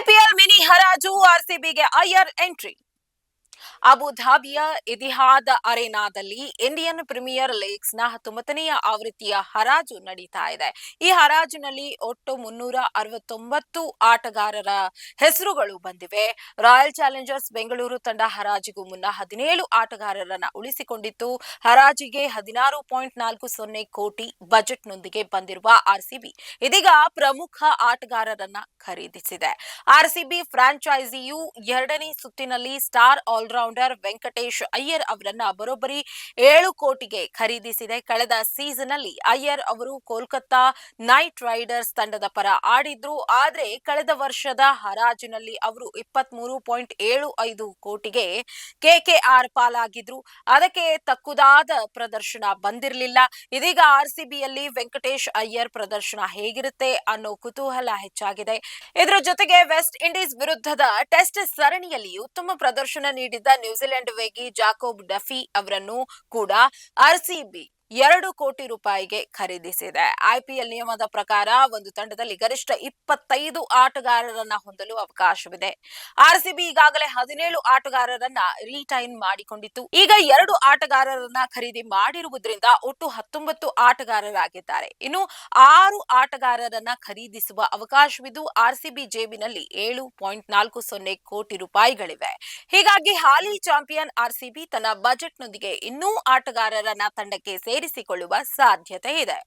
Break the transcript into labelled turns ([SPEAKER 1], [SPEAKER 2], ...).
[SPEAKER 1] IPL mini ಹರಾಜು ಆರ್ಸಿಬಿಗೆ Iyer entry ಅಬುಧಾಬಿಯ ಇತಿಹಾದ್ ಅರೆನಾದಲ್ಲಿ ಇಂಡಿಯನ್ ಪ್ರೀಮಿಯರ್ ಲೀಗ್ಸ್ನ ಹತ್ತೊಂಬತ್ತನೆಯ ಆವೃತ್ತಿಯ ಹರಾಜು ನಡೀತಾ ಇದೆ. ಈ ಹರಾಜಿನಲ್ಲಿ ಒಟ್ಟು ಮುನ್ನೂರ ಅರವತ್ತೊಂಬತ್ತು ಆಟಗಾರರ ಹೆಸರುಗಳು ಬಂದಿವೆ. ರಾಯಲ್ ಚಾಲೆಂಜರ್ಸ್ ಬೆಂಗಳೂರು ತಂಡ ಹರಾಜಿಗೂ ಮುನ್ನ ಹದಿನೇಳು ಆಟಗಾರರನ್ನ ಉಳಿಸಿಕೊಂಡಿತ್ತು. ಹರಾಜಿಗೆ ಹದಿನಾರು ಪಾಯಿಂಟ್ ನಾಲ್ಕು ಸೊನ್ನೆ ಕೋಟಿ ಬಜೆಟ್ನೊಂದಿಗೆ ಬಂದಿರುವ ಆರ್ಸಿಬಿ ಇದೀಗ ಪ್ರಮುಖ ಆಟಗಾರರನ್ನ ಖರೀದಿಸಿದೆ. ಆರ್ಸಿಬಿ ಫ್ರಾಂಚೈಸಿಯು ಎರಡನೇ ಸುತ್ತಿನಲ್ಲಿ ಸ್ಟಾರ್ ಆಲ್ರೌಂಡರ್ ವೆಂಕಟೇಶ್ ಅಯ್ಯರ್ ಅವರನ್ನ ಬರೋಬ್ಬರಿ ಏಳು ಕೋಟಿಗೆ ಖರೀದಿಸಿದೆ. ಕಳೆದ ಸೀಸನ್ ಅಲ್ಲಿ ಅಯ್ಯರ್ ಅವರು ಕೋಲ್ಕತ್ತಾ ನೈಟ್ ರೈಡರ್ಸ್ ತಂಡದ ಪರ ಆಡಿದ್ರು. ಆದ್ರೆ ಕಳೆದ ವರ್ಷದ ಹರಾಜಿನಲ್ಲಿ ಅವರು ಇಪ್ಪತ್ಮೂರು ಪಾಯಿಂಟ್ ಏಳು ಐದು ಕೋಟಿಗೆ ಕೆಕೆಆರ್ ಪಾಲಾಗಿದ್ರು. ಅದಕ್ಕೆ ತಕ್ಕುದಾದ ಪ್ರದರ್ಶನ ಬಂದಿರಲಿಲ್ಲ. ಇದೀಗ ಆರ್ಸಿಬಿಯಲ್ಲಿ ವೆಂಕಟೇಶ್ ಅಯ್ಯರ್ ಪ್ರದರ್ಶನ ಹೇಗಿರುತ್ತೆ ಅನ್ನೋ ಕುತೂಹಲ ಹೆಚ್ಚಾಗಿದೆ. ಇದರ ಜೊತೆಗೆ ವೆಸ್ಟ್ ಇಂಡೀಸ್ ವಿರುದ್ಧದ ಟೆಸ್ಟ್ ಸರಣಿಯಲ್ಲಿ ಉತ್ತಮ ಪ್ರದರ್ಶನ ನೀಡಿದ್ದ ನ್ಯೂಜಿಲೆಂಡ್ ವೇಗಿ ಜಾಕೋಬ್ ಡಫಿ ಅವರನ್ನು ಕೂಡ ಆರ್ಸಿಬಿ ಎರಡು ಕೋಟಿ ರೂಪಾಯಿಗೆ ಖರೀದಿಸಿದೆ. ಐಪಿಎಲ್ ನಿಯಮದ ಪ್ರಕಾರ ಒಂದು ತಂಡದಲ್ಲಿ ಗರಿಷ್ಠ ಇಪ್ಪತ್ತೈದು ಆಟಗಾರರನ್ನ ಹೊಂದಲು ಅವಕಾಶವಿದೆ. ಆರ್ಸಿಬಿ ಈಗಾಗಲೇ ಹದಿನೇಳು ಆಟಗಾರರನ್ನ ರಿಟೈನ್ ಮಾಡಿಕೊಂಡಿತ್ತು. ಈಗ ಎರಡು ಆಟಗಾರರನ್ನ ಖರೀದಿ ಮಾಡಿರುವುದರಿಂದ ಒಟ್ಟು ಹತ್ತೊಂಬತ್ತು ಆಟಗಾರರಾಗಿದ್ದಾರೆ. ಇನ್ನು ಆರು ಆಟಗಾರರನ್ನ ಖರೀದಿಸುವ ಅವಕಾಶವಿದ್ದು ಆರ್ಸಿಬಿ ಜೇಬಿನಲ್ಲಿ ಏಳು ಪಾಯಿಂಟ್ ನಾಲ್ಕು ಸೊನ್ನೆ ಕೋಟಿ ರೂಪಾಯಿಗಳಿವೆ. ಹೀಗಾಗಿ ಹಾಲಿ ಚಾಂಪಿಯನ್ ಆರ್ಸಿಬಿ ತನ್ನ ಬಜೆಟ್ನೊಂದಿಗೆ ಇನ್ನೂ ಆಟಗಾರರನ್ನ ತಂಡಕ್ಕೆ ಸೇರಿಸಿಕೊಳ್ಳುವ ಸಾಧ್ಯತೆ ಇದೆ